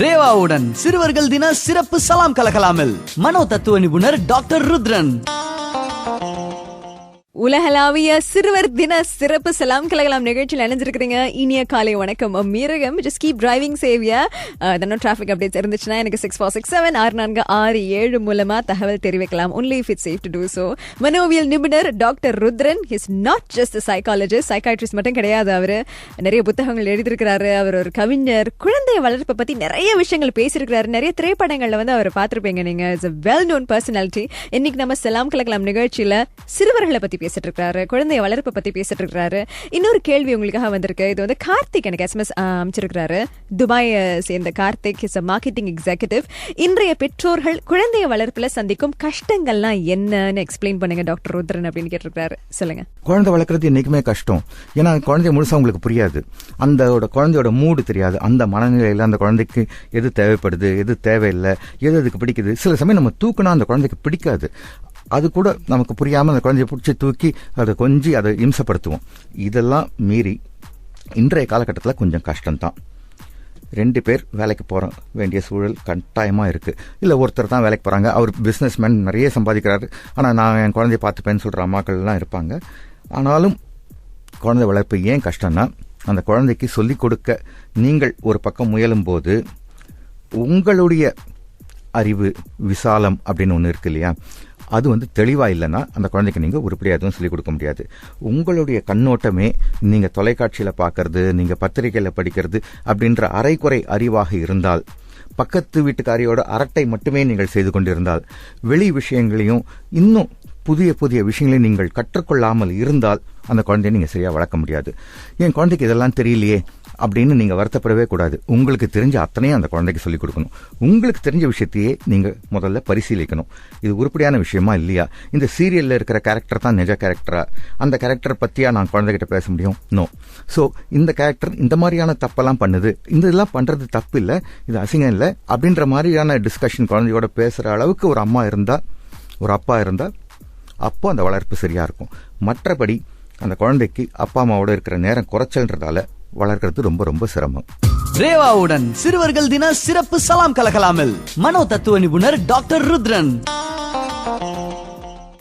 ரேவாவுடன் சிறுவர்கள் தின சிறப்பு சலாம் கலகலாமில் மனோ தத்துவ நிபுணர் டாக்டர் ருத்ரன். உலகளாவிய சிறுவர் தின சிறப்பு சலாம் கலகலாம் நிகழ்ச்சியில் இணைஞ்சிருக்கிறீங்க. இனிய காலை வணக்கம். மீரகம் ஜஸ்ட் கீப் டிரைவிங் சேவியா. இதனும் டிராஃபிக் அப்டேட்ஸ் இருந்துச்சுன்னா எனக்கு சிக்ஸ் ஃபோர் சிக்ஸ் செவன் ஆறு நான்கு ஆறு ஏழு மூலமா தகவல் தெரிவிக்கலாம். Only if it safe to do so மனோவியல் நிபுணர் doctor Rudran. Is not just psychologist psychiatrist மட்டும் கிடையாது அவரு. நிறைய புத்தகங்கள் எழுதியிருக்கிறாரு. அவர் ஒரு கவிஞர். குழந்தை வளர்ப்பை பத்தி நிறைய விஷயங்கள் பேசியிருக்கிறாரு. நிறைய திரைப்படங்கள்ல வந்து அவர் பார்த்துருப்பீங்க நீங்க. இட்ஸ் வெல் நோன் பர்சனாலிட்டி இன்னைக்கு நம்ம சலாம் கலகலாம் நிகழ்ச்சியில சிறுவர்களை பத்தி பேசிட்டு இருக்காரு குழந்தைய வளர்ப்பை பத்தி பேசிட்டு இருக்காரு இன்னொரு கேள்வி உங்களுக்காக வந்திருக்கு. இது வந்து கார்த்திக் எனக்கு எஸ்எம்எஸ் அமைச்சிருக்கிறாரு. துபாயை சேர்ந்த Karthik is a marketing executive இன்றைய பெற்றோர்கள் குழந்தைய வளர்ப்புல சந்திக்கும் கஷ்டங்கள்லாம் என்னன்னு எக்ஸ்பிளைன் பண்ணுங்க டாக்டர் ருத்ரன் அப்படின்னு கேட்டிருக்காரு சொல்லுங்க. குழந்தை வளர்க்குறது என்னைக்குமே கஷ்டம். ஏன்னா குழந்தைய முழுசா உங்களுக்கு புரியாது. அந்த குழந்தையோட மூடு தெரியாது. அந்த மனநிலையில அந்த குழந்தைக்கு எது தேவைப்படுது எது தேவையில்லை எது அதுக்கு பிடிக்குது. சில சமயம் நம்ம தூக்குனா அந்த குழந்தைக்கு பிடிக்காது. அது கூட நமக்கு புரியாமல் அந்த குழந்தைய பிடிச்சி தூக்கி அதை கொஞ்சி அதை இம்சப்படுத்துவோம். இதெல்லாம் மீறி இன்றைய காலகட்டத்தில் கொஞ்சம் கஷ்டம்தான். ரெண்டு பேர் வேலைக்கு போகிற வேண்டிய சூழல் கட்டாயமாக இருக்குது இல்லை ஒருத்தர் தான் வேலைக்கு போகிறாங்க அவர் பிஸ்னஸ் மேன் நிறைய சம்பாதிக்கிறாரு. ஆனால் நான் என் குழந்தைய பார்த்துப்பேன்னு சொல்கிற அம்மாக்கள்லாம் இருப்பாங்க. ஆனாலும் குழந்தை வளர்ப்பு ஏன் கஷ்டம்னா அந்த குழந்தைக்கு சொல்லிக் கொடுக்க நீங்கள் ஒரு பக்கம் முயலும் போது உங்களுடைய அறிவு விசாலம் அப்படின்னு ஒன்று இருக்கு இல்லையா? அது வந்து தெளிவாக இல்லைன்னா அந்த குழந்தைக்கு நீங்கள் உருப்படியாக எதுவும் சொல்லிக் கொடுக்க முடியாது. உங்களுடைய கண்ணோட்டமே நீங்கள் தொலைக்காட்சியில் பார்க்கறது நீங்கள் பத்திரிகையில் படிக்கிறது அப்படின்ற அரைக்குறை அறிவாக இருந்தால் பக்கத்து வீட்டுக்காரியோட அரட்டை மட்டுமே நீங்கள் செய்து கொண்டிருந்தால் வெளி விஷயங்களையும் இன்னும் புதிய புதிய விஷயங்களை நீங்கள் கற்றுக்கொள்ளாமல் இருந்தால் அந்த குழந்தைய நீங்கள் சரியாக வளர்க்க முடியாது. என் குழந்தைக்கு இதெல்லாம் தெரியலையே? அப்படின்னு நீங்கள் வருத்தப்படவே கூடாது. உங்களுக்கு தெரிஞ்ச அத்தனையும் அந்த குழந்தைக்கு சொல்லிக் கொடுக்கணும். உங்களுக்கு தெரிஞ்ச விஷயத்தையே நீங்கள் முதல்ல பரிசீலிக்கணும். இது உருப்படியான விஷயமா இல்லையா? இந்த சீரியலில் இருக்கிற கேரக்டர் தான் நிஜ கேரக்டரா அந்த கேரக்டர் பற்றியா நான் குழந்தைகிட்ட பேச முடியும்? நோ ஸோ இந்த கேரக்டர் இந்த மாதிரியான தப்பெல்லாம் பண்ணுது. இந்த இதெல்லாம் பண்ணுறது தப்பு இல்லை. இது அசிங்கம் இல்லை. அப்படின்ற மாதிரியான டிஸ்கஷன் குழந்தையோட பேசுகிற அளவுக்கு ஒரு அம்மா இருந்தால் ஒரு அப்பா இருந்தால் அப்போ அந்த வளர்ப்பு சரியாக இருக்கும். மற்றபடி அந்த குழந்தைக்கு அப்பா அம்மாவோட இருக்கிற நேரம் குறைச்சல்ன்றதால வளர்க்கறது ரொம்ப ரொம்ப சிரமம். ரேவாவுடன் சிறுவர்கள் தின சிறப்பு சலாம் கலகலாமில் மனோ தத்துவ நிபுணர் டாக்டர் ருத்ரன்.